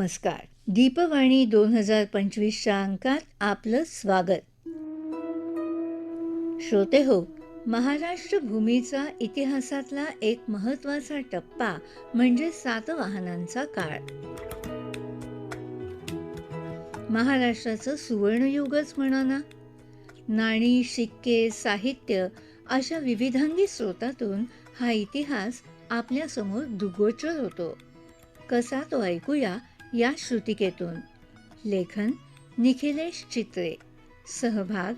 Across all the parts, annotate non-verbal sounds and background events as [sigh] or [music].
नमस्कार. दीपवाणी दोन हजार पंचवीसच्या अंकात आपलं स्वागत. श्रोते हो महाराष्ट्र भूमीचा इतिहासातला एक महत्त्वाचा टप्पा म्हणजे सातवाहनांचा काळ. महाराष्ट्राचं सुवर्णयुगच म्हणा ना. नाणी शिक्के साहित्य अशा विविधांगी स्रोतातून हा इतिहास आपल्यासमोर दुगोचर होतो. कसा तो ऐकूया या श्रुतिकेतून. लेखन निखिलेश चित्रे. सहभाग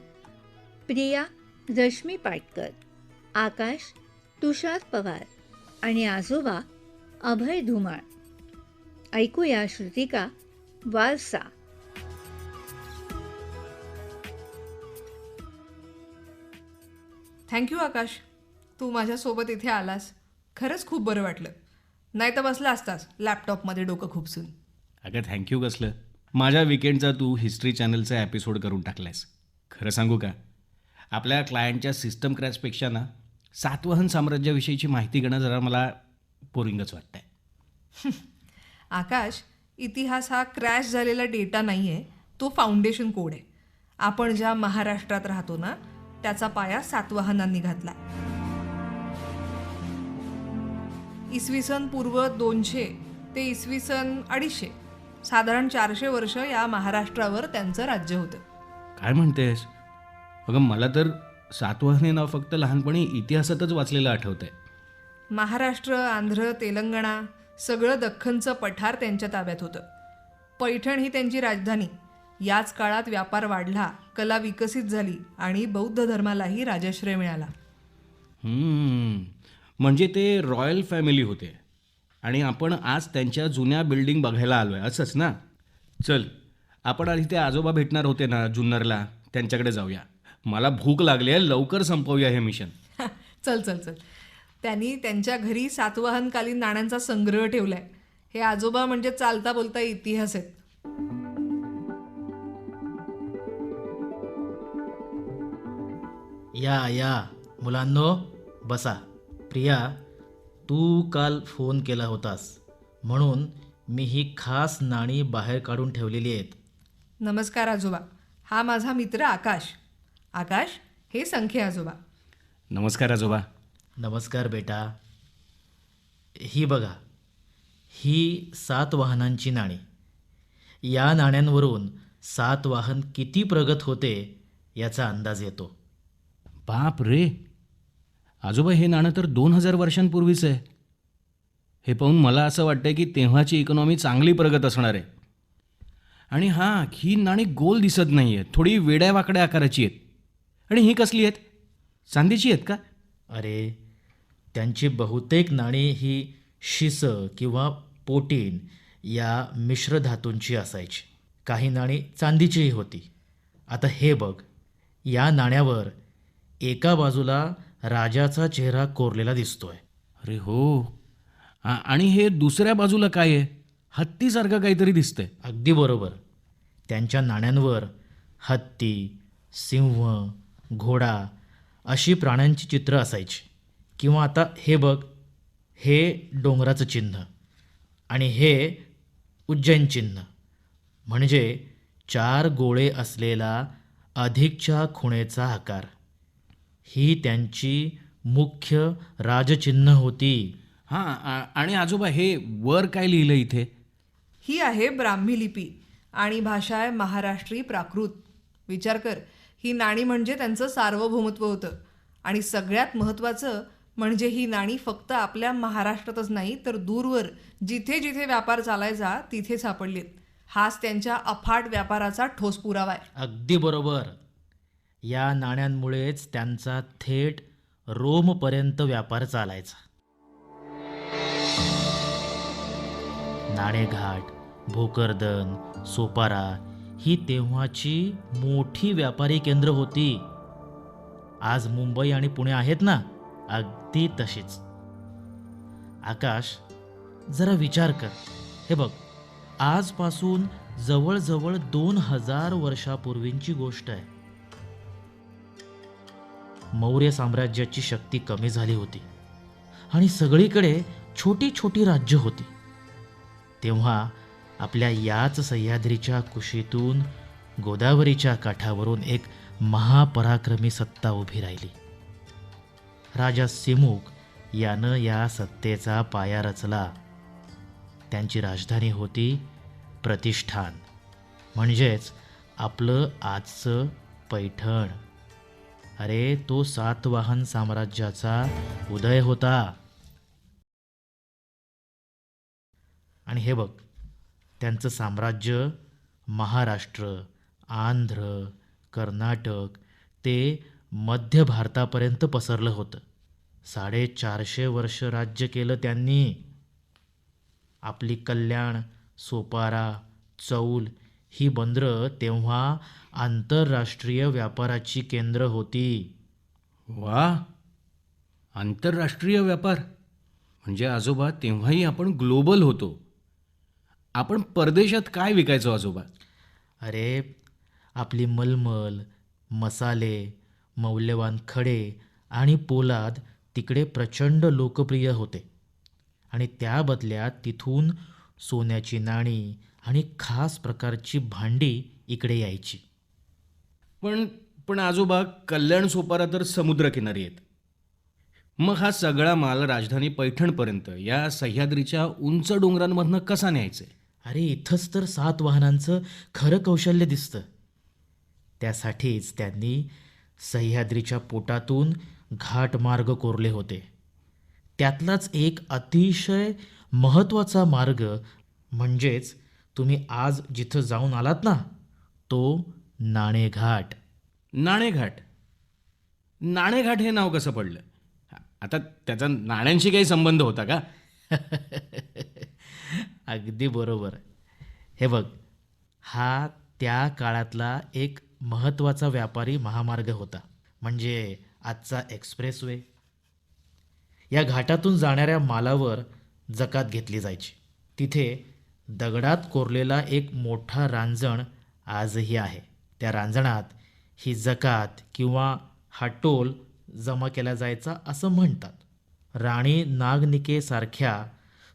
प्रिया रश्मी पाटकर. आकाश तुषार पवार आणि आजोबा अभय धुमाळ. ऐकूया श्रुतिका वारसा. थँक्यू आकाश. तू माझ्यासोबत इथे आलास. खरंच खूप बरं वाटलं. नाही तर बसला असतास लॅपटॉपमध्ये डोकं खुपसून. अगं थँक्यू कसलं. माझ्या विकेंडचा तू हिस्ट्री चॅनलचा एपिसोड करून टाकलायस. खरं सांगू का? आपल्या क्लायंटच्या सिस्टम क्रॅशपेक्षा ना सातवाहन साम्राज्याविषयीची माहिती घेणं जरा मला बोरिंगच वाटतंय. [laughs] आकाश इतिहास हा क्रॅश झालेला डेटा नाही आहे तो फाउंडेशन कोड आहे. आपण ज्या महाराष्ट्रात राहतो ना त्याचा पाया सातवाहनांनी घातला इसवी सन पूर्व दोनशे ते इसवी सन अडीचशे. साधारण चारशे वर्ष या महाराष्ट्रावर त्यांचं राज्य होतं. काय म्हणतेस? अगं मला तर सातवाहन नाव फक्त लहानपणी इतिहासातच वाचलेलं आठवतंय. महाराष्ट्र आंध्र तेलंगणा सगळं दख्खनचं पठार त्यांच्या ताब्यात होतं. पैठण ही त्यांची राजधानी. याच काळात व्यापार वाढला कला विकसित झाली आणि बौद्ध धर्मालाही राजाश्रय मिळाला. हम्म, म्हणजे ते रॉयल फॅमिली होते. आणि आपण आज त्यांच्या जुन्या बिल्डिंग बघायला आलोय. असंच ना? चल आपण आधी ते आजोबा भेटणार होते ना जुन्नरला? त्यांच्याकडे जाऊया. मला भूक लागली आहे लवकर संपवूया हे मिशन. [laughs] चल चल चल. त्यांनी त्यांच्या घरी सातवाहनकालीन नाण्यांचा संग्रह ठेवलाय. हे आजोबा म्हणजे चालता बोलता इतिहास आहेत. या या. मुलांनो बसा. प्रिया तू काल फोन केला होतास. म्हणून मी ही खास नाणी बाहेर काढून ठेवलेली आहेत. नमस्कार आजोबा. हा माझा मित्र आकाश. आकाश हे संख्या आजोबा. नमस्कार आजोबा. नमस्कार बेटा. ही बघा ही सात वाहनांची नाणी. या नाण्यांवरून सात वाहन किती प्रगत होते याचा अंदाज येतो. बाप रे! आजोबा हे नाणं तर दोन हजार वर्षांपूर्वीचं आहे. हे पाहून मला असं वाटतं की तेव्हाची इकॉनॉमी चांगली प्रगत असणार आहे. आणि हां ही नाणी गोल दिसत नाही आहेत थोडी वेड्या वाकड्या आकाराची आहेत. आणि ही कसली आहेत? चांदीची आहेत का? अरे त्यांची बहुतेक नाणी ही शिस किंवा पोटीन या मिश्र धातूंची असायची. काही नाणी चांदीचीही होती. आता हे बघ या नाण्यावर एका बाजूला राजाचा चेहरा कोरलेला दिसतोय. अरे हो. आणि हे दुसऱ्या बाजूला काय आहे? हत्तीसारखं काहीतरी दिसतंय. अगदी बरोबर. त्यांच्या नाण्यांवर हत्ती सिंह घोडा अशी प्राण्यांची चित्र असायची. किंवा आता हे बघ हे डोंगराचं चिन्ह आणि हे उज्जैन चिन्ह. म्हणजे चार गोळे असलेला अधिकच्या खुणेचा आकार. ही त्यांची मुख्य राजचिन्ह होती. हां आणि आजोबा हे वर काय लिहिलं इथे? ही आहे ब्राह्मी लिपी आणि भाषा आहे महाराष्ट्री प्राकृत. विचार कर ही नाणी म्हणजे त्यांचं सार्वभौमत्व होतं. आणि सगळ्यात महत्त्वाचं म्हणजे ही नाणी फक्त आपल्या महाराष्ट्रातच नाही तर दूरवर जिथे जिथे व्यापार चालायचा तिथे सापडलीत. हाच त्यांच्या अफाट व्यापाराचा ठोस पुरावा आहे. अगदी बरोबर. या नाण्यांमुळेच त्यांचा थेट रोमपर्यंत व्यापार चालायचा. नाणेघाट भोकरदन सोपारा ही तेव्हाची मोठी व्यापारी केंद्र होती. आज मुंबई आणि पुणे आहेत ना? अगदी तशीच. आकाश जरा विचार कर. हे बघ आजपासून जवळजवळ दोन हजार वर्षापूर्वींची गोष्ट आहे. मौर्य साम्राज्याची शक्ती कमी झाली होती आणि सगळीकडे छोटी छोटी राज्य होती. तेव्हा आपल्या याच सह्याद्रीच्या कुशीतून गोदावरीच्या काठावरून एक महापराक्रमी सत्ता उभी राहिली. राजा सिमुक यानं या सत्तेचा पाया रचला. त्यांची राजधानी होती प्रतिष्ठान म्हणजेच आपलं आजचं पैठण. अरे तो सातवाहन साम्राज्याचा उदय होता. आणि हे बघ त्यांचं साम्राज्य महाराष्ट्र आंध्र कर्नाटक ते मध्य भारतापर्यंत पसरलं होतं. साडेचारशे वर्ष राज्य केलं त्यांनी. आपली कल्याण सोपारा चौल ही बंदरं तेव्हा आंतरराष्ट्रीय व्यापाराची केंद्र होती. वा आंतरराष्ट्रीय व्यापार? म्हणजे आजोबा तेव्हाही आपण ग्लोबल होतो. आपण परदेशात काय विकायचो आजोबा? अरे आपली मलमल मसाले मौल्यवान खडे आणि पोलाद तिकडे प्रचंड लोकप्रिय होते. आणि त्या बदल्यात तिथून सोन्याची नाणी आणि खास प्रकारची भांडी इकडे यायची. पण पण आजोबा कल्याण सोपारा तर समुद्रकिनारी आहेत. मग हा सगळा माल राजधानी पैठणपर्यंत या सह्याद्रीच्या उंच डोंगरांमधनं कसा न्यायचे? अरे इथंच तर सात वाहनांचं खरं कौशल्य दिसतं. त्यासाठीच त्यांनी सह्याद्रीच्या पोटातून घाटमार्ग कोरले होते. त्यातलाच एक अतिशय महत्त्वाचा मार्ग म्हणजेच तुम्ही आज जिथं जाऊन आलात ना तो नाणेघाट. नाणेघाट. नाणेघाट हे नाव कसं पडलं? आता त्याचा नाण्यांशी काही संबंध होता का? [laughs] अगदी बरोबर. हे बघ हा त्या काळातला एक महत्त्वाचा व्यापारी महामार्ग होता. म्हणजे आजचा एक्सप्रेसवे. या घाटातून जाणाऱ्या मालावर जकात घेतली जायची. तिथे दगडात कोरलेला एक मोठा रांजण आजही आहे. त्या रांजणात ही जकात किंवा हा टोल जमा केला जायचा असं म्हणतात. राणी नागनिकेसारख्या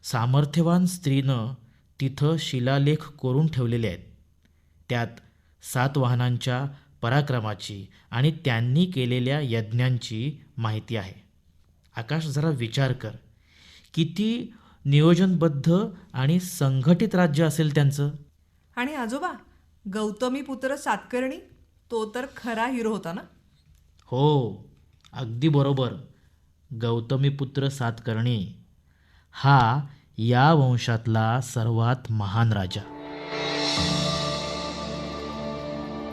सामर्थ्यवान स्त्रीनं तिथं शिलालेख कोरून ठेवलेले आहेत. त्यात सातवाहनांच्या पराक्रमाची आणि त्यांनी केलेल्या यज्ञांची माहिती आहे. आकाश जरा विचार कर. किती नियोजनबद्ध आणि संघटित राज्य असेल त्यांचं. आणि आजोबा गौतमी पुत्र सातकर्णी तो तर खरा हिरो होता ना? हो अगदी बरोबर. गौतमीपुत्र सातकर्णी हा या वंशातला सर्वात महान राजा.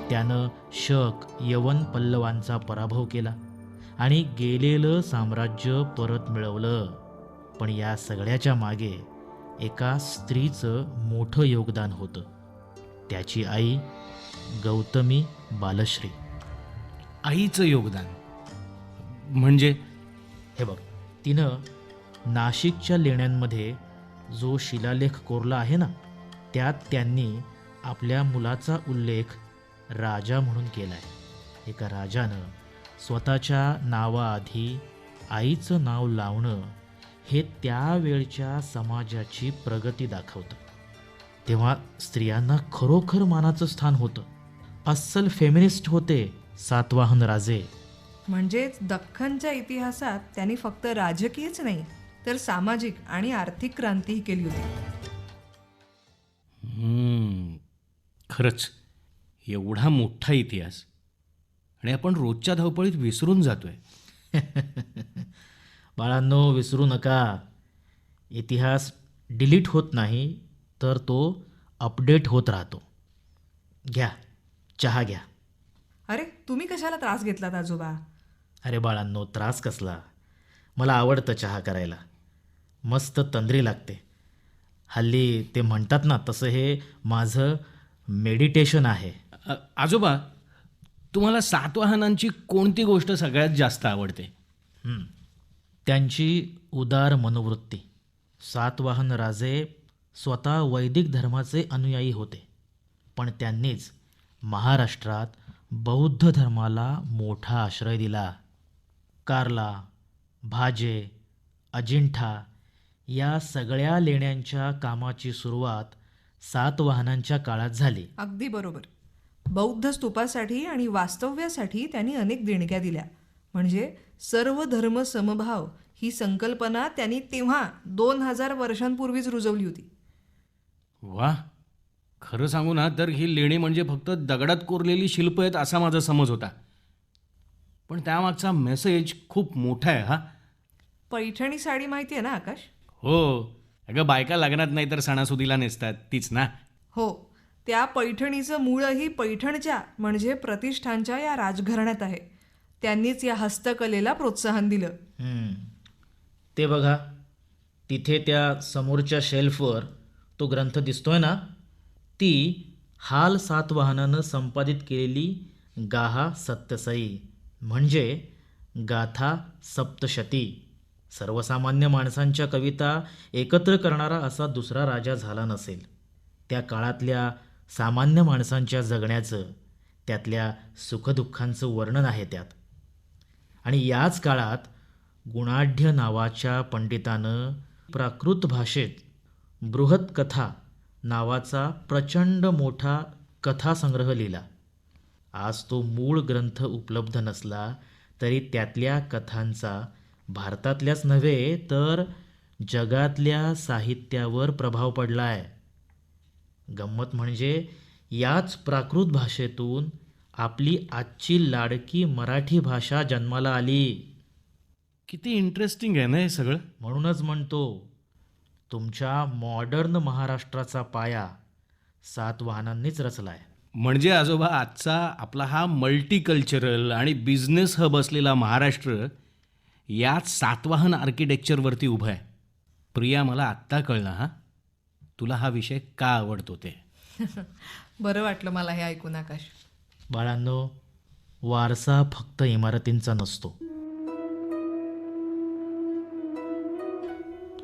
त्यानं शक यवन पल्लवांचा पराभव केला आणि गेलेलं साम्राज्य परत मिळवलं. पण या सगळ्याच्या मागे एका स्त्रीचं मोठं योगदान होतं. त्याची आई गौतमी बालश्री. आईचं योगदान. म्हणजे? हे बघ तिनं नाशिकच्या लेण्यांमध्ये जो शिलालेख कोरला आहे ना त्यात त्यांनी आपल्या मुलाचा उल्लेख राजा म्हणून केला आहे एका राजानं स्वतःच्या नावाआधी आईचं नाव लावणं हे त्यावेळच्या समाजाची प्रगती दाखवतं. तेव्हा स्त्रियांना खरोखर मानाचं स्थान होतं. अस्सल फेमिनिस्ट होते सातवाहन राजे. म्हणजेच दख्खनच्या इतिहासात त्यांनी फक्त राजकीयच नाही तर सामाजिक आणि आर्थिक क्रांतीही केली होती. हम्म, खरंच एवढा मोठा इतिहास. आणि आपण रोजच्या धावपळीत विसरून जातोय. [laughs] बाळांनो विसरू नका. इतिहास डिलीट होत नाही तर तो अपडेट होत राहतो. घ्या चहा घ्या. अरे तुम्ही कशाला त्रास घेतलात आजोबा? अरे बाळांनो त्रास कसला? मला आवडतं चहा करायला. मस्त तंद्री लागते. हल्ली ते म्हणतात ना तसं हे माझं मेडिटेशन आहे. आजोबा तुम्हाला सातवाहनांची कोणती गोष्ट सगळ्यात जास्त आवडते? हं. त्यांची उदार मनोवृत्ती. सातवाहन राजे स्वतः वैदिक धर्माचे अनुयायी होते. पण त्यांनीच महाराष्ट्रात बौद्ध धर्माला मोठा आश्रय दिला. कार्ला भाजे अजिंठा या सगळ्या लेण्यांच्या कामाची सुरुवात सातवाहनांच्या काळात झाली. अगदी बरोबर. बौद्ध स्तूपासाठी आणि वास्तव्यासाठी त्यांनी अनेक देणग्या दिल्या. म्हणजे सर्व धर्म समभाव ही संकल्पना त्यांनी तेव्हा दोन हजार वर्षांपूर्वीच रुजवली होती. वा खरं सांगू ना तर ही लेणी म्हणजे फक्त दगडात कोरलेली शिल्प आहेत असा माझा समज होता. पण त्यामागचा मेसेज खूप मोठा आहे हा. पैठणी साडी माहिती आहे ना आकाश? हो. अगं बायका लग्नात नाही तर सणासुदीला नेसतात तीच ना. हो. त्या पैठणीचं मूळही पैठणच्या म्हणजे प्रतिष्ठानच्या या राजघराण्यात आहे. त्यांनीच या हस्तकलेला प्रोत्साहन दिलं. ते बघा तिथे त्या समोरच्या शेल्फवर तो ग्रंथ दिसतोय ना ती हाल सातवाहनानं संपादित केलेली गाहा सप्तसई म्हणजे गाथा सप्तशती. सर्वसामान्य माणसांच्या कविता एकत्र करणारा असा दुसरा राजा झाला नसेल. त्या काळातल्या सामान्य माणसांच्या जगण्याचं त्यातल्या सुखदुःखांचं वर्णन आहे त्यात. आणि याच काळात गुणाढ्य नावाच्या पंडितानं प्राकृत भाषेत बृहत कथा नावाचा प्रचंड मोठा कथासंग्रह लिहिला. आज तो मूळ ग्रंथ उपलब्ध नसला तरी त्यातल्या कथांचा भारतातल्याच नव्हे तर जगातल्या साहित्यावर प्रभाव पडला आहे गंमत म्हणजे याच प्राकृत भाषेतून आपली आजची लाडकी मराठी भाषा जन्माला आली. किती इंटरेस्टिंग आहे ना हे सगळं. म्हणूनच म्हणतो तुमच्या मॉडर्न महाराष्ट्राचा पाया सातवाहनांनीच रचलाय. म्हणजे आजोबा आजचा आपला हा मल्टीकल्चरल आणि बिझनेस हब असलेला महाराष्ट्र याच सातवाहन आर्किटेक्चरवरती उभं आहे. प्रिया मला आत्ता कळलं हा. तुला हा विषय का आवडतो ते? [laughs] बरं वाटलं मला हे ऐकून आकाश. बाळांनो वारसा फक्त इमारतींचा नसतो.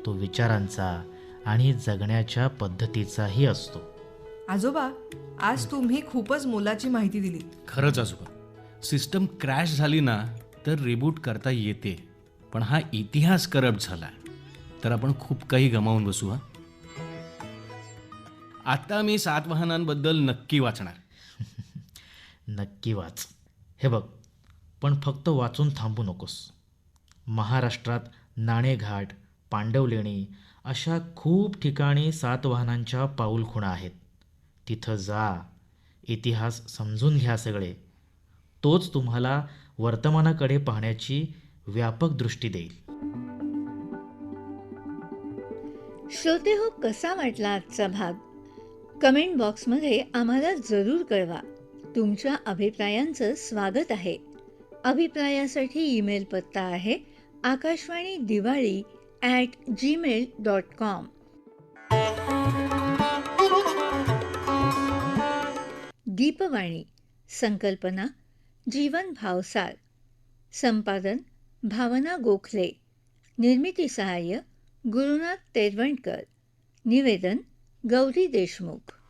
तो विचारांचा आणि जगण्याच्या पद्धतीचाही असतो. आजोबा आज तुम्ही खूपच मोलाची माहिती दिली. खरंच आजोबा सिस्टम क्रॅश झाली ना तर रिबूट करता येते. पण हा इतिहास करप्ट झाला. तर आपण खूप काही गमावून बसू हा. आता मी सातवाहनांबद्दल नक्की वाचणार. नक्की वाच. हे बघ पण फक्त वाचून थांबू नकोस. महाराष्ट्रात नाणेघाट पांडवलेणी अशा खूप ठिकाणी सातवाहनांच्या पाऊलखुणा आहेत. तिथं जा इतिहास समजून घ्या सगळे. तोच तुम्हाला वर्तमानाकडे पाहण्याची व्यापक दृष्टी देईल. श्रोते हो कसा वाटला आजचा भाग? कमेंट बॉक्समध्ये आम्हाला जरूर कळवा. तुमच्या अभिप्रायांचं स्वागत आहे. अभिप्रायासाठी ईमेल पत्ता आहे Akashvani Diwali at Gmail dot com Deepvani संकल्पना जीवन भावसार. संपादन भावना गोखले. निर्मिती सहाय्य गुरुनाथ तेरवणकर. निवेदन गौरी देशमुख.